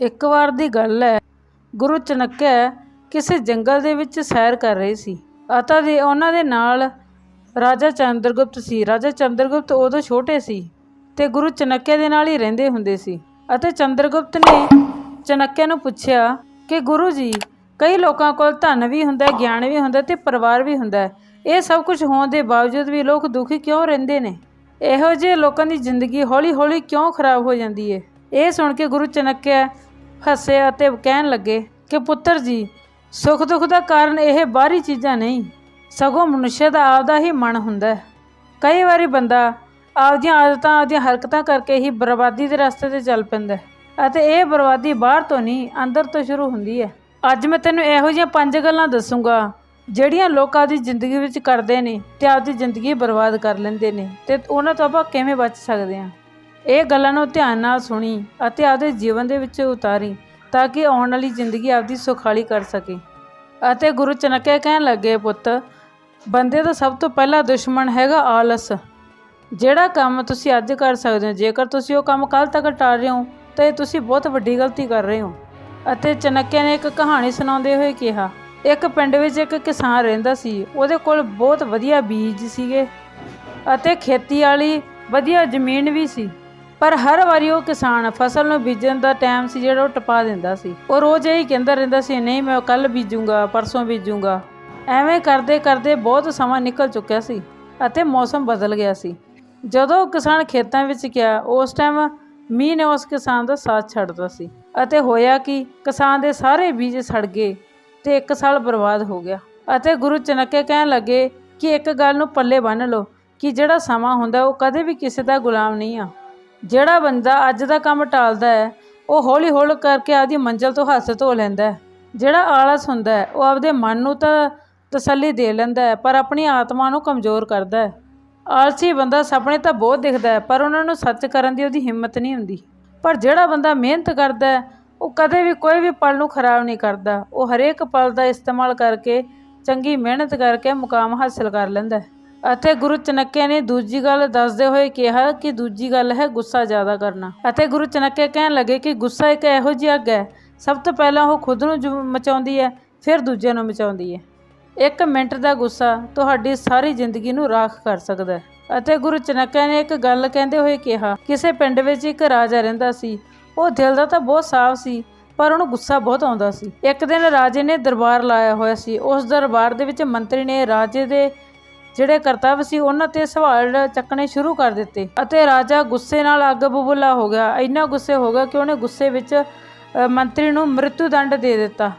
ਇੱਕ ਵਾਰ ਦੀ ਗੱਲ ਹੈ। ਗੁਰੂ ਚਣੱਕਿਆ ਕਿਸੇ ਜੰਗਲ ਦੇ ਵਿੱਚ ਸੈਰ ਕਰ ਰਹੇ ਸੀ। ਅਤੇ ਦੇ ਉਹਨਾਂ ਦੇ ਨਾਲ ਰਾਜਾ ਚੰਦਰਗੁਪਤ ਸੀ। ਰਾਜਾ ਚੰਦਰਗੁਪਤ ਉਦੋਂ ਛੋਟੇ ਸੀ ਤੇ ਗੁਰੂ ਚਣੱਕਿਆ ਦੇ ਨਾਲ ਹੀ ਰਹਿੰਦੇ ਹੁੰਦੇ ਸੀ ਅਤੇ ਚੰਦਰਗੁਪਤ ਨੇ ਚਣੱਕਿਆ ਨੂੰ ਪੁੱਛਿਆ ਕਿ ਗੁਰੂ ਜੀ, ਕਈ ਲੋਕਾਂ ਕੋਲ ਧਨ ਵੀ ਹੁੰਦਾ ਹੈ, ਗਿਆਨ ਵੀ ਹੁੰਦਾ ਹੈ ਤੇ ਪਰਿਵਾਰ ਵੀ ਹੁੰਦਾ ਹੈ। ਇਹ ਸਭ ਕੁਝ ਹੋਣ ਦੇ ਬਾਵਜੂਦ ਵੀ ਲੋਕ ਦੁਖੀ ਕਿਉਂ ਰਹਿੰਦੇ ਨੇ? ਇਹੋ ਜਿਹੇ ਲੋਕਾਂ ਦੀ ਜ਼ਿੰਦਗੀ ਹੌਲੀ-ਹੌਲੀ ਕਿਉਂ ਖਰਾਬ ਹੋ ਜਾਂਦੀ ਹੈ? ਇਹ ਸੁਣ ਕੇ ਗੁਰੂ ਚਣੱਕਿਆ ਹੱਸੇ ਅਤੇ ਕਹਿਣ ਲੱਗੇ ਕਿ ਪੁੱਤਰ ਜੀ, ਸੁੱਖ ਦੁੱਖ ਦਾ ਕਾਰਨ ਇਹ ਬਾਹਰੀ ਚੀਜ਼ਾਂ ਨਹੀਂ, ਸਗੋਂ ਮਨੁੱਖ ਦਾ ਆਪਦਾ ਹੀ ਮਨ ਹੁੰਦਾ ਹੈ। ਕਈ ਵਾਰੀ ਬੰਦਾ ਆਪਦੀਆਂ ਆਦਤਾਂ, ਆਪਦੀਆਂ ਹਰਕਤਾਂ ਕਰਕੇ ਹੀ ਬਰਬਾਦੀ ਦੇ ਰਸਤੇ ਤੇ ਚੱਲ ਪੈਂਦਾ ਹੈ ਅਤੇ ਇਹ ਬਰਬਾਦੀ ਬਾਹਰ ਤੋਂ ਨਹੀਂ, ਅੰਦਰ ਤੋਂ ਸ਼ੁਰੂ ਹੁੰਦੀ ਹੈ। ਅੱਜ ਮੈਂ ਤੈਨੂੰ ਇਹੋ ਜਿਹੀਆਂ ਪੰਜ ਗੱਲਾਂ ਦੱਸੂੰਗਾ, ਜਿਹੜੀਆਂ ਲੋਕਾਂ ਦੀ ਜ਼ਿੰਦਗੀ ਵਿੱਚ ਕਰਦੇ ਨੇ ਤੇ ਆਪਦੀ ਜ਼ਿੰਦਗੀ ਬਰਬਾਦ ਕਰ ਲੈਂਦੇ ਨੇ ਤੇ ਉਹਨਾਂ ਤੋਂ ਆਪਾਂ ਕਿਵੇਂ ਬਚ ਸਕਦੇ ਹਾਂ? ਇਹ ਗੱਲਾਂ ਨੂੰ ਧਿਆਨ ਨਾਲ ਸੁਣੀ ਅਤੇ ਆਪਦੇ ਜੀਵਨ ਦੇ ਵਿੱਚ ਉਤਾਰੀ ਤਾਂ ਕਿ ਆਉਣ ਵਾਲੀ ਜ਼ਿੰਦਗੀ ਆਪਦੀ ਸੁਖਾਲੀ ਕਰ ਸਕੇ। ਅਤੇ ਗੁਰੂ ਚਨਕਿਆ ਕਹਿਣ ਲੱਗੇ, ਪੁੱਤ, ਬੰਦੇ ਦਾ ਸਭ ਤੋਂ ਪਹਿਲਾ ਦੁਸ਼ਮਣ ਹੈਗਾ ਆਲਸ। ਜਿਹੜਾ ਕੰਮ ਤੁਸੀਂ ਅੱਜ ਕਰ ਸਕਦੇ ਹੋ, ਜੇਕਰ ਤੁਸੀਂ ਉਹ ਕੰਮ ਕੱਲ ਤੱਕ ਟਾਲ ਰਹੇ ਹੋ, ਤਾਂ ਇਹ ਤੁਸੀਂ ਬਹੁਤ ਵੱਡੀ ਗਲਤੀ ਕਰ ਰਹੇ ਹੋ। ਅਤੇ ਚਨਕਿਆ ਨੇ ਇੱਕ ਕਹਾਣੀ ਸੁਣਾਉਂਦੇ ਹੋਏ ਕਿਹਾ, ਇੱਕ ਪਿੰਡ ਵਿੱਚ ਇੱਕ ਕਿਸਾਨ ਰਹਿੰਦਾ ਸੀ, ਉਹਦੇ ਕੋਲ ਬਹੁਤ ਵਧੀਆ ਬੀਜ ਸੀਗੇ ਅਤੇ ਖੇਤੀ ਵਾਲੀ ਵਧੀਆ ਜ਼ਮੀਨ ਵੀ ਸੀ। ਪਰ ਹਰ ਵਾਰੀ ਉਹ ਕਿਸਾਨ ਫਸਲ ਨੂੰ ਬੀਜਣ ਦਾ ਟਾਈਮ ਸੀ ਜਿਹੜਾ ਉਹ ਟਪਾ ਦਿੰਦਾ ਸੀ। ਉਹ ਰੋਜ਼ ਇਹੀ ਕਹਿੰਦਾ ਰਹਿੰਦਾ ਸੀ, ਨਹੀਂ, ਮੈਂ ਕੱਲ ਬੀਜੂੰਗਾ, ਪਰਸੋਂ ਬੀਜੂੰਗਾ। ਐਵੇਂ ਕਰਦੇ ਕਰਦੇ ਬਹੁਤ ਸਮਾਂ ਨਿਕਲ ਚੁੱਕਿਆ ਸੀ ਅਤੇ ਮੌਸਮ ਬਦਲ ਗਿਆ ਸੀ। ਜਦੋਂ ਕਿਸਾਨ ਖੇਤਾਂ ਵਿੱਚ ਗਿਆ, ਉਸ ਟਾਈਮ ਮੀਂਹ ਨੇ ਉਸ ਕਿਸਾਨ ਦਾ ਸਾਥ ਛੱਡਦਾ ਸੀ ਅਤੇ ਹੋਇਆ ਕਿ, ਕਿਸਾਨ ਦੇ ਸਾਰੇ ਬੀਜ ਸੜ ਗਏ ਤੇ ਇੱਕ ਸਾਲ ਬਰਬਾਦ ਹੋ ਗਿਆ ਅਤੇ ਗੁਰੂ ਚਨਕੇ ਕਹਿਣ ਲੱਗੇ ਕਿ ਇੱਕ ਗੱਲ ਨੂੰ ਪੱਲੇ ਬੰਨ੍ਹ ਲਓ ਕਿ ਜਿਹੜਾ ਸਮਾਂ ਹੁੰਦਾ ਉਹ ਕਦੇ ਵੀ ਕਿਸੇ ਦਾ ਗੁਲਾਮ ਨਹੀਂ ਆ। ਜਿਹੜਾ ਬੰਦਾ ਅੱਜ ਦਾ ਕੰਮ ਟਾਲਦਾ ਹੈ, ਉਹ ਹੌਲੀ ਹੌਲੀ ਕਰਕੇ ਆਪਦੀ ਮੰਜ਼ਿਲ ਤੋਂ ਹੱਥ ਧੋ ਲੈਂਦਾ ਜਿਹੜਾ ਆਲਸ ਹੁੰਦਾ ਹੈ, ਉਹ ਆਪਦੇ ਮਨ ਨੂੰ ਤਾਂ ਤਸੱਲੀ ਦੇ ਲੈਂਦਾ ਹੈ, ਪਰ ਆਪਣੀ ਆਤਮਾ ਨੂੰ ਕਮਜ਼ੋਰ ਕਰਦਾ ਹੈ। ਆਲਸੀ ਬੰਦਾ ਸੁਪਨੇ ਤਾਂ ਬਹੁਤ ਦਿਖਦਾ ਹੈ, ਪਰ ਉਹਨਾਂ ਨੂੰ ਸੱਚ ਕਰਨ ਦੀ ਉਹਦੀ ਹਿੰਮਤ ਨਹੀਂ ਹੁੰਦੀ। ਪਰ ਜਿਹੜਾ ਬੰਦਾ ਮਿਹਨਤ ਕਰਦਾ ਹੈ, ਉਹ ਕਦੇ ਵੀ ਕੋਈ ਵੀ ਪਲ ਨੂੰ ਖਰਾਬ ਨਹੀਂ ਕਰਦਾ। ਉਹ ਹਰੇਕ ਪਲ ਦਾ ਇਸਤੇਮਾਲ ਕਰਕੇ ਚੰਗੀ ਮਿਹਨਤ ਕਰਕੇ ਮੁਕਾਮ ਹਾਸਲ ਕਰ ਲੈਂਦਾ ਹੈ। ਅਤੇ ਗੁਰੂ ਚਨੱਕੇ ਨੇ ਦੂਜੀ ਗੱਲ ਦੱਸਦੇ ਹੋਏ ਕਿਹਾ ਕਿ ਦੂਜੀ ਗੱਲ ਹੈ ਗੁੱਸਾ ਜ਼ਿਆਦਾ ਕਰਨਾ। ਅਤੇ ਗੁਰੂ ਚਨੱਕੇ ਕਹਿਣ ਲੱਗੇ ਕਿ ਗੁੱਸਾ ਇੱਕ ਇਹੋ ਜਿਹੀ ਅੱਗ ਹੈ, ਸਭ ਤੋਂ ਪਹਿਲਾਂ ਉਹ ਖੁਦ ਨੂੰ ਜੁ- ਮਚਾਉਂਦੀ ਹੈ, ਫਿਰ ਦੂਜਿਆਂ ਨੂੰ ਮਚਾਉਂਦੀ ਹੈ। ਇੱਕ ਮਿੰਟ ਦਾ ਗੁੱਸਾ ਤੁਹਾਡੀ ਸਾਰੀ ਜ਼ਿੰਦਗੀ ਨੂੰ ਰਾਖ ਕਰ ਸਕਦਾ ਹੈ। ਅਤੇ ਗੁਰੂ ਚਨੱਕਿਆ ਨੇ ਇੱਕ ਗੱਲ ਕਹਿੰਦੇ ਹੋਏ ਕਿਹਾ, ਕਿਸੇ ਪਿੰਡ ਵਿੱਚ ਇੱਕ ਰਾਜਾ ਰਹਿੰਦਾ ਸੀ। ਉਹ ਦਿਲ ਦਾ ਤਾਂ ਬਹੁਤ ਸਾਫ਼ ਸੀ, ਪਰ ਉਹਨੂੰ ਗੁੱਸਾ ਬਹੁਤ ਆਉਂਦਾ ਸੀ। ਇੱਕ ਦਿਨ ਰਾਜੇ ਨੇ ਦਰਬਾਰ ਲਾਇਆ ਹੋਇਆ ਸੀ। ਉਸ ਦਰਬਾਰ ਦੇ ਵਿੱਚ ਮੰਤਰੀ ਨੇ ਰਾਜੇ ਦੇ ਜਿਹੜੇ ਕਰਤੱਵ ਸੀ ਉਹਨਾਂ ਤੇ ਸਵਾਲ ਚੱਕਣੇ ਸ਼ੁਰੂ ਕਰ ਦਿੱਤੇ ਅਤੇ ਰਾਜਾ ਗੁੱਸੇ ਨਾਲ ਅੱਗ ਬਬੂਲਾ ਹੋ ਗਿਆ। ਇੰਨਾ ਗੁੱਸੇ ਹੋ ਗਿਆ ਕਿ ਉਹਨੇ ਗੁੱਸੇ ਵਿੱਚ ਮੰਤਰੀ ਨੂੰ ਮ੍ਰਿਤੂ ਦੰਡ ਦੇ ਦਿੱਤਾ।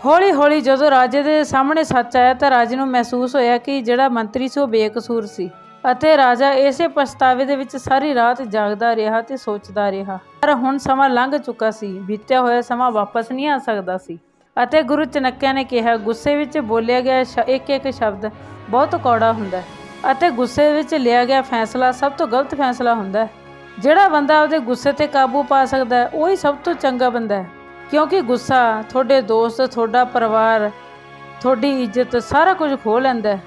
ਹੌਲੀ ਹੌਲੀ ਜਦੋਂ ਰਾਜੇ ਦੇ ਸਾਹਮਣੇ ਸੱਚ ਆਇਆ ਤਾਂ ਰਾਜੇ ਨੂੰ ਮਹਿਸੂਸ ਹੋਇਆ ਕਿ ਜਿਹੜਾ ਮੰਤਰੀ ਸੀ ਉਹ ਬੇਕਸੂਰ ਸੀ ਅਤੇ ਰਾਜਾ ਇਸੇ ਪਛਤਾਵੇ ਦੇ ਵਿੱਚ ਸਾਰੀ ਰਾਤ ਜਾਗਦਾ ਰਿਹਾ ਤੇ ਸੋਚਦਾ ਰਿਹਾ। ਪਰ ਹੁਣ ਸਮਾਂ ਲੰਘ ਚੁੱਕਾ ਸੀ, ਬੀਤਿਆ ਹੋਇਆ ਸਮਾਂ ਵਾਪਸ ਨਹੀਂ ਆ ਸਕਦਾ ਸੀ ਅਤੇ ਗੁਰੂ ਚਨੱਕਿਆ ਨੇ ਕਿਹਾ, ਗੁੱਸੇ ਵਿੱਚ ਬੋਲਿਆ ਗਿਆ ਇੱਕ ਇੱਕ ਸ਼ਬਦ ਬਹੁਤ ਕੌੜਾ ਹੁੰਦਾ ਹੈ ਅਤੇ ਗੁੱਸੇ ਵਿੱਚ ਲਿਆ ਗਿਆ ਫੈਸਲਾ ਸਭ ਤੋਂ ਗਲਤ ਫੈਸਲਾ ਹੁੰਦਾ ਹੈ। ਜਿਹੜਾ ਬੰਦਾ ਆਪਦੇ ਗੁੱਸੇ ਤੇ ਕਾਬੂ ਪਾ ਸਕਦਾ ਹੈ, ਉਹ ਹੀ ਸਭ ਤੋਂ ਚੰਗਾ ਬੰਦਾ ਹੈ। ਕਿਉਂਕਿ ਗੁੱਸਾ ਤੁਹਾਡੇ ਦੋਸਤ, ਤੁਹਾਡਾ ਪਰਿਵਾਰ, ਤੁਹਾਡੀ ਇੱਜ਼ਤ ਸਾਰਾ ਕੁਝ ਖੋਹ ਲੈਂਦਾ ਹੈ।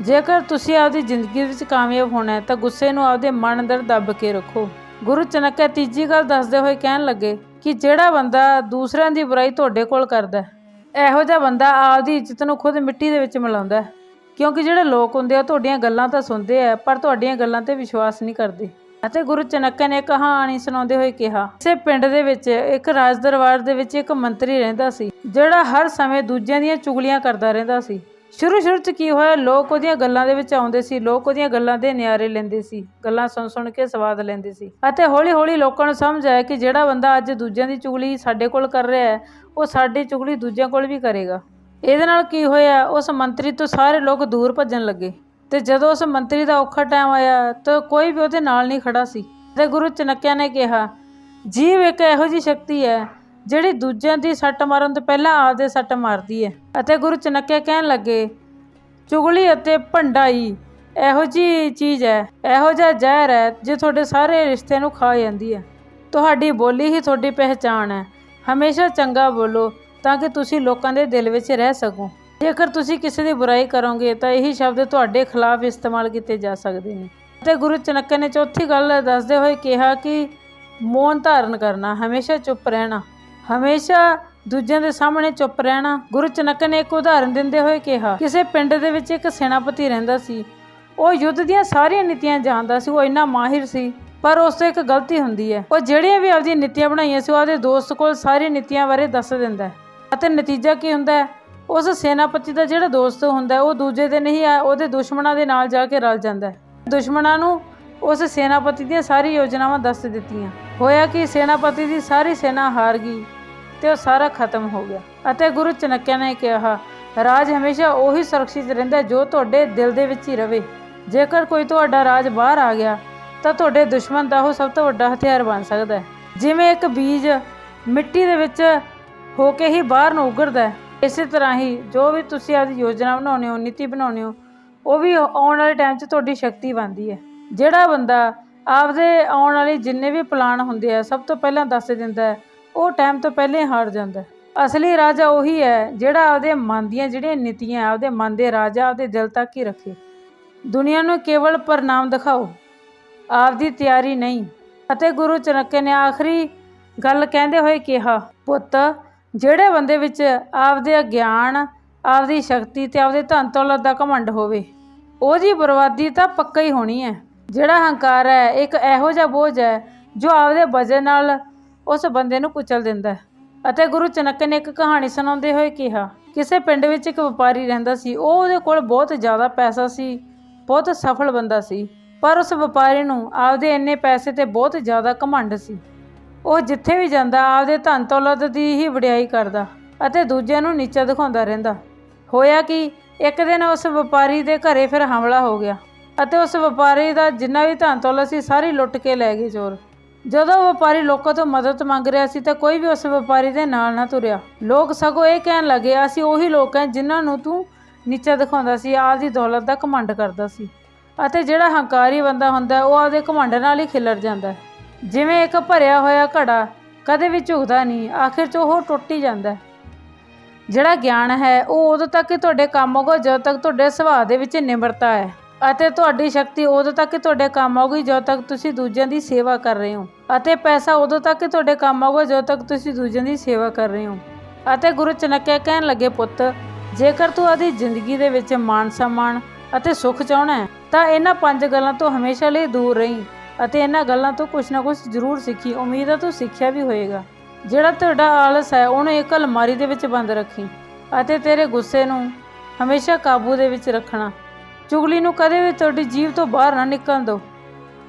ਜੇਕਰ ਤੁਸੀਂ ਆਪਦੀ ਜ਼ਿੰਦਗੀ ਵਿੱਚ ਕਾਮਯਾਬ ਹੋਣਾ ਹੈ, ਤਾਂ ਗੁੱਸੇ ਨੂੰ ਆਪਦੇ ਮਨ ਅੰਦਰ ਦੱਬ ਕੇ ਰੱਖੋ। ਗੁਰੂ ਚਨਕਿਆ ਤੀਜੀ ਗੱਲ ਦੱਸਦੇ ਹੋਏ ਕਹਿਣ ਲੱਗੇ ਕਿ ਜਿਹੜਾ ਬੰਦਾ ਦੂਸਰਿਆਂ ਦੀ ਬੁਰਾਈ ਤੁਹਾਡੇ ਕੋਲ ਕਰਦਾ ਹੈ, ਇਹੋ ਜਿਹਾ ਬੰਦਾ ਆਪਦੀ ਇੱਜ਼ਤ ਨੂੰ ਖੁਦ ਮਿੱਟੀ ਦੇ ਵਿੱਚ ਮਿਲਾਉਂਦਾ ਹੈ। ਕਿਉਂਕਿ ਜਿਹੜੇ ਲੋਕ ਹੁੰਦੇ ਆ, ਤੁਹਾਡੀਆਂ ਗੱਲਾਂ ਤਾਂ ਸੁਣਦੇ ਆ, ਪਰ ਤੁਹਾਡੀਆਂ ਗੱਲਾਂ ਤੇ ਵਿਸ਼ਵਾਸ ਨਹੀਂ ਕਰਦੇ। ਅਤੇ ਗੁਰੂ ਚਨੱਕਾ ਨੇ ਕਹਾਣੀ ਸੁਣਾਉਂਦੇ ਹੋਏ ਕਿਹਾ ਇਸੇ ਪਿੰਡ ਦੇ ਵਿੱਚ, ਇੱਕ ਰਾਜ ਦਰਬਾਰ ਦੇ ਵਿੱਚ ਇੱਕ ਮੰਤਰੀ ਰਹਿੰਦਾ ਸੀ, ਜਿਹੜਾ ਹਰ ਸਮੇਂ ਦੂਜਿਆਂ ਦੀਆਂ ਚੁਗਲੀਆਂ ਕਰਦਾ ਰਹਿੰਦਾ ਸੀ। ਸ਼ੁਰੂ ਸ਼ੁਰੂ ਚ ਕੀ ਹੋਇਆ, ਲੋਕ ਉਹਦੀਆਂ ਗੱਲਾਂ ਦੇ ਵਿੱਚ ਆਉਂਦੇ ਸੀ, ਲੋਕ ਉਹਦੀਆਂ ਗੱਲਾਂ ਦੇ ਨਿਆਰੇ ਲੈਂਦੇ ਸੀ, ਗੱਲਾਂ ਸੁਣ ਸੁਣ ਕੇ ਸਵਾਦ ਲੈਂਦੇ ਸੀ। ਅਤੇ ਹੌਲੀ ਹੌਲੀ ਲੋਕਾਂ ਨੂੰ ਸਮਝ ਆਇਆ ਕਿ ਜਿਹੜਾ ਬੰਦਾ ਅੱਜ ਦੂਜਿਆਂ ਦੀ ਚੁਗਲੀ ਸਾਡੇ ਕੋਲ ਕਰ ਰਿਹਾ ਹੈ, ਉਹ ਸਾਡੀ ਚੁਗਲੀ ਦੂਜਿਆਂ ਕੋਲ ਵੀ ਕਰੇਗਾ। ਇਹਦੇ ਨਾਲ ਕੀ ਹੋਇਆ? ਉਸ ਮੰਤਰੀ ਤੋਂ ਸਾਰੇ ਲੋਕ ਦੂਰ ਭੱਜਣ ਲੱਗੇ ਤੇ ਜਦੋਂ ਉਸ ਮੰਤਰੀ ਦਾ ਔਖਾ ਟਾਈਮ ਆਇਆ ਤਾਂ ਕੋਈ ਵੀ ਉਹਦੇ ਨਾਲ ਨਹੀਂ ਖੜਾ ਸੀ। ਤੇ ਗੁਰੂ ਚਨਕਿਆ ਨੇ ਕਿਹਾ, ਜੀਵ ਇੱਕ ਇਹੋ ਜਿਹੀ ਸ਼ਕਤੀ ਹੈ ਜਿਹੜੀ ਦੂਜਿਆਂ ਦੀ ਸੱਟ ਮਾਰਨ ਤੋਂ ਪਹਿਲਾਂ ਆਪਦੇ ਸੱਟ ਮਾਰਦੀ ਹੈ। ਅਤੇ ਗੁਰੂ ਚਨਕਿਆ ਕਹਿਣ ਲੱਗੇ, ਚੁਗਲੀ ਅਤੇ ਭੰਡਾਈ ਇਹੋ ਜਿਹੀ ਚੀਜ਼ ਹੈ, ਇਹੋ ਜਿਹਾ ਜ਼ਹਿਰ ਹੈ ਜੇ ਤੁਹਾਡੇ ਸਾਰੇ ਰਿਸ਼ਤੇ ਨੂੰ ਖਾ ਜਾਂਦੀ ਹੈ। ਤੁਹਾਡੀ ਬੋਲੀ ਹੀ ਤੁਹਾਡੀ ਪਹਿਚਾਣ ਹੈ। ਹਮੇਸ਼ਾ ਚੰਗਾ ਬੋਲੋ ਤਾਂ ਕਿ ਤੁਸੀਂ ਲੋਕਾਂ ਦੇ ਦਿਲ ਵਿੱਚ ਰਹਿ ਸਕੋ। ਜੇਕਰ ਤੁਸੀਂ ਕਿਸੇ ਦੀ ਬੁਰਾਈ ਕਰੋਗੇ, ਤਾਂ ਇਹੀ ਸ਼ਬਦ ਤੁਹਾਡੇ ਖਿਲਾਫ ਇਸਤੇਮਾਲ ਕੀਤੇ ਜਾ ਸਕਦੇ ਨੇ। ਅਤੇ ਗੁਰੂ ਚਨੱਕਾ ਨੇ ਚੌਥੀ ਗੱਲ ਦੱਸਦੇ ਹੋਏ ਕਿਹਾ ਕਿ ਮੌਨ ਧਾਰਨ ਕਰਨਾ, ਹਮੇਸ਼ਾ ਚੁੱਪ ਰਹਿਣਾ, ਹਮੇਸ਼ਾ ਦੂਜਿਆਂ ਦੇ ਸਾਹਮਣੇ ਚੁੱਪ ਰਹਿਣਾ। ਗੁਰੂ ਚਨਕ ਨੇ ਇੱਕ ਉਦਾਹਰਨ ਦਿੰਦੇ ਹੋਏ ਕਿਹਾ, ਕਿਸੇ ਪਿੰਡ ਦੇ ਵਿੱਚ ਇੱਕ ਸੈਨਾਪਤੀ ਰਹਿੰਦਾ ਸੀ। ਉਹ ਯੁੱਧ ਦੀਆਂ ਸਾਰੀਆਂ ਨੀਤੀਆਂ ਜਾਣਦਾ ਸੀ, ਉਹ ਇੰਨਾ ਮਾਹਿਰ ਸੀ, ਪਰ ਉਸ ਤੋਂ ਇੱਕ ਗਲਤੀ ਹੁੰਦੀ ਹੈ। ਉਹ ਜਿਹੜੀਆਂ ਵੀ ਆਪਦੀਆਂ ਨੀਤੀਆਂ ਬਣਾਈਆਂ ਸੀ, ਉਹ ਆਪਦੇ ਦੋਸਤ ਕੋਲ ਸਾਰੀਆਂ ਨੀਤੀਆਂ ਬਾਰੇ ਦੱਸ ਦਿੰਦਾ ਹੈ। ਅਤੇ ਨਤੀਜਾ ਕੀ ਹੁੰਦਾ ਹੈ? ਉਸ ਸੈਨਾਪਤੀ ਦਾ ਜਿਹੜਾ ਦੋਸਤ ਹੁੰਦਾ ਉਹ ਦੂਜੇ ਦੇ ਨਹੀਂ ਆ, ਉਹਦੇ ਦੁਸ਼ਮਣਾਂ ਦੇ ਨਾਲ ਜਾ ਕੇ ਰਲ ਜਾਂਦਾ ਹੈ। ਦੁਸ਼ਮਣਾਂ ਨੂੰ ਉਸ ਸੈਨਾਪਤੀ ਦੀਆਂ ਸਾਰੀ ਯੋਜਨਾਵਾਂ ਦੱਸ ਦਿੱਤੀਆਂ। ਹੋਇਆ ਕਿ ਸੈਨਾਪਤੀ ਦੀ ਸਾਰੀ ਸੈਨਾ ਹਾਰ ਗਈ ਤੇ ਉਹ ਸਾਰਾ ਖਤਮ ਹੋ ਗਿਆ। ਅਤੇ ਗੁਰੂ ਚਨਕਿਆ ਨੇ ਕਿਹਾ, ਰਾਜ ਹਮੇਸ਼ਾ ਉਹੀ ਸੁਰੱਖਿਅਤ ਰਹਿੰਦਾ ਜੋ ਤੁਹਾਡੇ ਦਿਲ ਦੇ ਵਿੱਚ ਹੀ ਰਵੇ। ਜੇਕਰ ਕੋਈ ਤੁਹਾਡਾ ਰਾਜ ਬਾਹਰ ਆ ਗਿਆ, ਤਾਂ ਤੁਹਾਡੇ ਦੁਸ਼ਮਣ ਦਾ ਉਹ ਸਭ ਤੋਂ ਵੱਡਾ ਹਥਿਆਰ ਬਣ ਸਕਦਾ ਹੈ। ਜਿਵੇਂ ਇੱਕ ਬੀਜ ਮਿੱਟੀ ਦੇ ਵਿੱਚ ਹੋ ਕੇ ਹੀ ਬਾਹਰ ਨੂੰ ਉਗਰਦਾ ਹੈ। ਇਸੇ ਤਰ੍ਹਾਂ ਹੀ ਜੋ ਵੀ ਤੁਸੀਂ ਆਪਦੀ ਯੋਜਨਾ ਬਣਾਉਂਦੇ ਹੋ, ਨੀਤੀ ਬਣਾਉਂਦੇ ਹੋ, ਉਹ ਵੀ ਆਉਣ ਵਾਲੇ ਟਾਈਮ 'ਚ ਤੁਹਾਡੀ ਸ਼ਕਤੀ ਬਣਦੀ ਹੈ। ਜਿਹੜਾ ਬੰਦਾ ਆਪਦੇ ਆਉਣ ਵਾਲੇ ਜਿੰਨੇ ਵੀ ਪਲਾਨ ਹੁੰਦੇ ਆ, ਸਭ ਤੋਂ ਪਹਿਲਾਂ ਦੱਸ ਦਿੰਦਾ ਉਹ ਟਾਈਮ ਤੋਂ ਪਹਿਲਾਂ ਹੀ ਹਾਰ ਜਾਂਦਾ ਅਸਲੀ ਰਾਜਾ ਉਹੀ ਹੈ ਜਿਹੜਾ ਆਪਦੇ ਮਨ ਦੀਆਂ ਜਿਹੜੀਆਂ ਨੀਤੀਆਂ, ਆਪਦੇ ਮਨ ਦੇ ਰਾਜਾ, ਆਪਦੇ ਦਿਲ ਤੱਕ ਹੀ ਰੱਖੇ। ਦੁਨੀਆ ਨੂੰ ਕੇਵਲ ਪ੍ਰਨਾਮ ਦਿਖਾਓ, ਆਪਦੀ ਤਿਆਰੀ ਨਹੀਂ। ਅਤੇ ਗੁਰੂ ਚਨਕੇ ਨੇ ਆਖਰੀ ਗੱਲ ਕਹਿੰਦੇ ਹੋਏ ਕਿਹਾ, ਪੁੱਤ ਜਿਹੜੇ ਬੰਦੇ ਵਿੱਚ ਆਪਦੇ ਗਿਆਨ ਆਪਦੀ ਸ਼ਕਤੀ ਤੇ ਆਪਦੇ ਧਨ ਦੌਲਤ ਦਾ ਘਮੰਡ ਹੋਵੇ ਉਹਦੀ ਬਰਬਾਦੀ ਤਾਂ ਪੱਕਾ ਹੀ ਹੋਣੀ ਹੈ। ਜਿਹੜਾ ਹੰਕਾਰ ਹੈ, ਇੱਕ ਇਹੋ ਜਿਹਾ ਬੋਝ ਹੈ, ਜੋ ਆਪਦੇ ਵਜਨ ਨਾਲ ਉਸ ਬੰਦੇ ਨੂੰ ਕੁਚਲ ਦਿੰਦਾ ਹੈ। ਅਤੇ ਗੁਰੂ ਚਨਕ ਨੇ ਇੱਕ ਕਹਾਣੀ ਸੁਣਾਉਂਦੇ ਹੋਏ ਕਿਹਾ, ਕਿਸੇ ਪਿੰਡ ਵਿੱਚ ਇੱਕ ਵਪਾਰੀ ਰਹਿੰਦਾ ਸੀ, ਉਹ ਉਹਦੇ ਕੋਲ ਬਹੁਤ ਜ਼ਿਆਦਾ ਪੈਸਾ ਸੀ, ਬਹੁਤ ਸਫਲ ਬੰਦਾ ਸੀ, ਪਰ ਉਸ ਵਪਾਰੀ ਨੂੰ ਆਪਦੇ ਇੰਨੇ ਪੈਸੇ ਤੇ ਬਹੁਤ ਜ਼ਿਆਦਾ ਘਮੰਡ ਸੀ। ਉਹ ਜਿੱਥੇ ਵੀ ਜਾਂਦਾ, ਆਪਦੇ ਧਨ ਦੌਲਤ ਦੀ ਹੀ ਵਡਿਆਈ ਕਰਦਾ ਅਤੇ ਦੂਜਿਆਂ ਨੂੰ ਨੀਚਾ ਦਿਖਾਉਂਦਾ ਰਹਿੰਦਾ। ਹੋਇਆ ਕਿ, ਇੱਕ ਦਿਨ ਉਸ ਵਪਾਰੀ ਦੇ ਘਰੇ ਫਿਰ ਹਮਲਾ ਹੋ ਗਿਆ ਅਤੇ ਉਸ ਵਪਾਰੀ ਦਾ ਜਿੰਨਾ ਵੀ ਧਨ ਦੌਲਤ ਸੀ, ਸਾਰੀ ਲੁੱਟ ਕੇ ਲੈ ਗਏ ਚੋਰ। ਜਦੋਂ ਵਪਾਰੀ ਲੋਕਾਂ ਤੋਂ ਮਦਦ ਮੰਗ ਰਿਹਾ ਸੀ, ਤਾਂ ਕੋਈ ਵੀ ਉਸ ਵਪਾਰੀ ਦੇ ਨਾਲ ਨਾ ਤੁਰਿਆ। ਲੋਕ ਸਗੋਂ ਇਹ ਕਹਿਣ ਲੱਗੇ, ਅਸੀਂ ਉਹੀ ਲੋਕ ਹਾਂ ਜਿਨ੍ਹਾਂ ਨੂੰ ਤੂੰ ਨੀਚਾ ਦਿਖਾਉਂਦਾ ਸੀ, ਆਪਦੀ ਦੌਲਤ ਦਾ ਘਮੰਡ ਕਰਦਾ ਸੀ ਅਤੇ ਜਿਹੜਾ ਹੰਕਾਰੀ ਬੰਦਾ ਹੁੰਦਾ, ਉਹ ਆਪਦੇ ਘਮੰਡ ਨਾਲ ਹੀ ਖਿਲਰ ਜਾਂਦਾ ਹੈ। ਜਿਵੇਂ ਇੱਕ ਭਰਿਆ ਹੋਇਆ ਘੜਾ ਕਦੇ ਵੀ ਝੁਕਦਾ ਨਹੀਂ, ਆਖਿਰ 'ਚ ਉਹ ਟੁੱਟ ਹੀ ਜਾਂਦਾ ਹੈ। ਜਿਹੜਾ ਗਿਆਨ ਹੈ, ਉਹ ਉਦੋਂ ਤੱਕ ਹੀ ਤੁਹਾਡੇ ਕੰਮ ਆਊਗਾ, ਜਦੋਂ ਤੱਕ ਤੁਹਾਡੇ ਸੁਭਾਅ ਦੇ ਵਿੱਚ ਨਿਮਰਤਾ ਹੈ ਅਤੇ ਤੁਹਾਡੀ ਸ਼ਕਤੀ ਉਦੋਂ ਤੱਕ ਹੀ ਤੁਹਾਡੇ ਕੰਮ ਆਊਗੀ, ਜਦੋਂ ਤੱਕ ਤੁਸੀਂ ਦੂਜਿਆਂ ਦੀ ਸੇਵਾ ਕਰ ਰਹੇ ਹੋ ਅਤੇ ਪੈਸਾ ਉਦੋਂ ਤੱਕ ਹੀ ਤੁਹਾਡੇ ਕੰਮ ਆਊਗਾ, ਜਦੋਂ ਤੱਕ ਤੁਸੀਂ ਦੂਜਿਆਂ ਦੀ ਸੇਵਾ ਕਰ ਰਹੇ ਹੋ। ਅਤੇ ਗੁਰੂ ਚਨਕਿਆ ਕਹਿਣ ਲੱਗੇ, ਪੁੱਤ, ਜੇਕਰ ਤੂੰ ਆਦੀ ਜ਼ਿੰਦਗੀ ਦੇ ਵਿੱਚ ਮਾਣ ਸਨਮਾਨ ਅਤੇ ਸੁੱਖ ਚਾਹਣਾ ਹੈ, ਤਾਂ ਇਹਨਾਂ ਪੰਜ ਗੱਲਾਂ ਤੋਂ ਹਮੇਸ਼ਾ ਲਈ ਦੂਰ ਰਹੀਂ। ਅਤੇ ਇਹਨਾਂ ਗੱਲਾਂ ਤੋਂ ਕੁਝ ਨਾ ਕੁਝ ਜ਼ਰੂਰ ਸਿੱਖੀ, ਉਮੀਦ ਹੈ ਤੂੰ ਸਿੱਖਿਆ ਵੀ ਹੋਏਗਾ। ਜਿਹੜਾ ਤੁਹਾਡਾ ਆਲਸ ਹੈ, ਉਹਨੂੰ ਇੱਕ ਅਲਮਾਰੀ ਦੇ ਵਿੱਚ ਬੰਦ ਰੱਖੀ ਅਤੇ ਤੇਰੇ ਗੁੱਸੇ ਨੂੰ ਹਮੇਸ਼ਾ ਕਾਬੂ ਦੇ ਵਿੱਚ ਰੱਖਣਾ। ਚੁਗਲੀ ਨੂੰ ਕਦੇ ਵੀ ਤੁਹਾਡੀ ਜੀਵ ਤੋਂ ਬਾਹਰ ਨਾ ਨਿਕਲਣ ਦਿਓ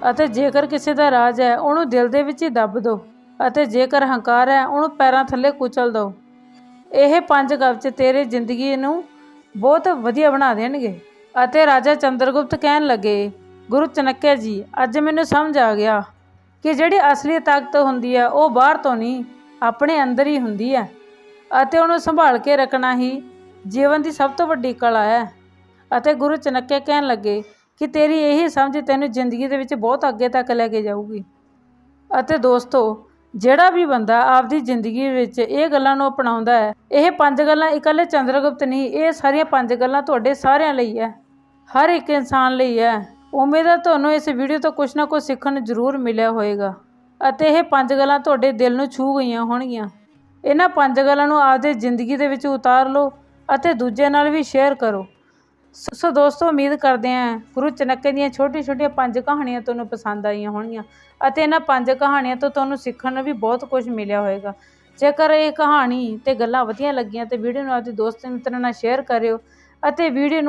ਅਤੇ ਜੇਕਰ ਕਿਸੇ ਦਾ ਰਾਜ ਹੈ, ਉਹਨੂੰ ਦਿਲ ਦੇ ਵਿੱਚ ਹੀ ਦੱਬ ਦਿਓ ਅਤੇ ਜੇਕਰ ਹੰਕਾਰ ਹੈ, ਉਹਨੂੰ ਪੈਰਾਂ ਥੱਲੇ ਕੁਚਲ ਦਿਓ। ਇਹ ਪੰਜ ਕਬਜ ਤੇਰੇ ਜ਼ਿੰਦਗੀ ਨੂੰ ਬਹੁਤ ਵਧੀਆ ਬਣਾ ਦੇਣਗੇ ਅਤੇ ਰਾਜਾ ਚੰਦਰਗੁਪਤ ਕਹਿਣ ਲੱਗੇ ਗੁਰੂ ਚਨਕਿਆ ਜੀ, ਅੱਜ ਮੈਨੂੰ ਸਮਝ ਆ ਗਿਆ ਕਿ ਜਿਹੜੀ ਅਸਲੀ ਤਾਕਤ ਹੁੰਦੀ ਹੈ, ਉਹ ਬਾਹਰ ਤੋਂ ਨਹੀਂ, ਆਪਣੇ ਅੰਦਰ ਹੀ ਹੁੰਦੀ ਹੈ ਅਤੇ ਉਹਨੂੰ ਸੰਭਾਲ ਕੇ ਰੱਖਣਾ ਹੀ ਜੀਵਨ ਦੀ ਸਭ ਤੋਂ ਵੱਡੀ ਕਲਾ ਹੈ। ਅਤੇ ਗੁਰੂ ਚਨਕਿਆ ਕਹਿਣ ਲੱਗੇ ਕਿ ਤੇਰੀ ਇਹੀ ਸਮਝ ਤੈਨੂੰ ਜ਼ਿੰਦਗੀ ਦੇ ਵਿੱਚ ਬਹੁਤ ਅੱਗੇ ਤੱਕ ਲੈ ਕੇ ਜਾਊਗੀ। ਅਤੇ ਦੋਸਤੋ, ਜਿਹੜਾ ਵੀ ਬੰਦਾ ਆਪਦੀ ਜ਼ਿੰਦਗੀ ਵਿੱਚ ਇਹ ਗੱਲਾਂ ਨੂੰ ਅਪਣਾਉਂਦਾ ਹੈ, ਇਹ ਪੰਜ ਗੱਲਾਂ ਇਕੱਲੇ ਚੰਦਰਗੁਪਤ ਨਹੀਂ, ਇਹ ਸਾਰੀਆਂ ਪੰਜ ਗੱਲਾਂ ਤੁਹਾਡੇ ਸਾਰਿਆਂ ਲਈ ਹੈ। ਹਰ ਇੱਕ ਇਨਸਾਨ ਲਈ ਹੈ। ਉਮੀਦ ਹੈ ਤੁਹਾਨੂੰ ਇਸ ਵੀਡੀਓ ਤੋਂ ਕੁਝ ਨਾ ਕੁਝ ਸਿੱਖਣ ਨੂੰ ਜ਼ਰੂਰ ਮਿਲਿਆ ਹੋਵੇਗਾ। ਅਤੇ ਇਹ ਪੰਜ ਗੱਲਾਂ ਤੁਹਾਡੇ ਦਿਲ ਨੂੰ ਛੂਹ ਗਈਆਂ ਹੋਣਗੀਆਂ। ਇਹਨਾਂ ਪੰਜ ਗੱਲਾਂ ਨੂੰ ਆਪਦੇ ਜ਼ਿੰਦਗੀ ਦੇ ਵਿੱਚ ਉਤਾਰ ਲਓ ਅਤੇ ਦੂਜਿਆਂ ਨਾਲ ਵੀ ਸ਼ੇਅਰ ਕਰੋ। ਸੋ ਸੋ ਦੋਸਤੋ, ਉਮੀਦ ਕਰਦੇ ਹਾਂ ਗੁਰੂ ਚਨੱਕੇ ਦੀਆਂ ਛੋਟੀਆਂ ਛੋਟੀਆਂ ਪੰਜ ਕਹਾਣੀਆਂ ਤੁਹਾਨੂੰ ਪਸੰਦ ਆਈਆਂ ਹੋਣਗੀਆਂ ਅਤੇ ਇਹਨਾਂ ਪੰਜ ਕਹਾਣੀਆਂ ਤੋਂ ਤੁਹਾਨੂੰ ਸਿੱਖਣ ਨੂੰ ਵੀ ਬਹੁਤ ਕੁਝ ਮਿਲਿਆ ਹੋਵੇਗਾ। ਜੇਕਰ ਇਹ ਕਹਾਣੀ ਤੇ ਗੱਲਾਂ ਵਧੀਆ ਲੱਗੀਆਂ ਤੇ ਵੀਡੀਓ ਨੂੰ ਆਪਦੇ ਦੋਸਤ ਮਿੱਤਰਾਂ ਨਾਲ ਸ਼ੇਅਰ ਕਰਿਓ ਅਤੇ ਵੀਡੀਓ ਨੂੰ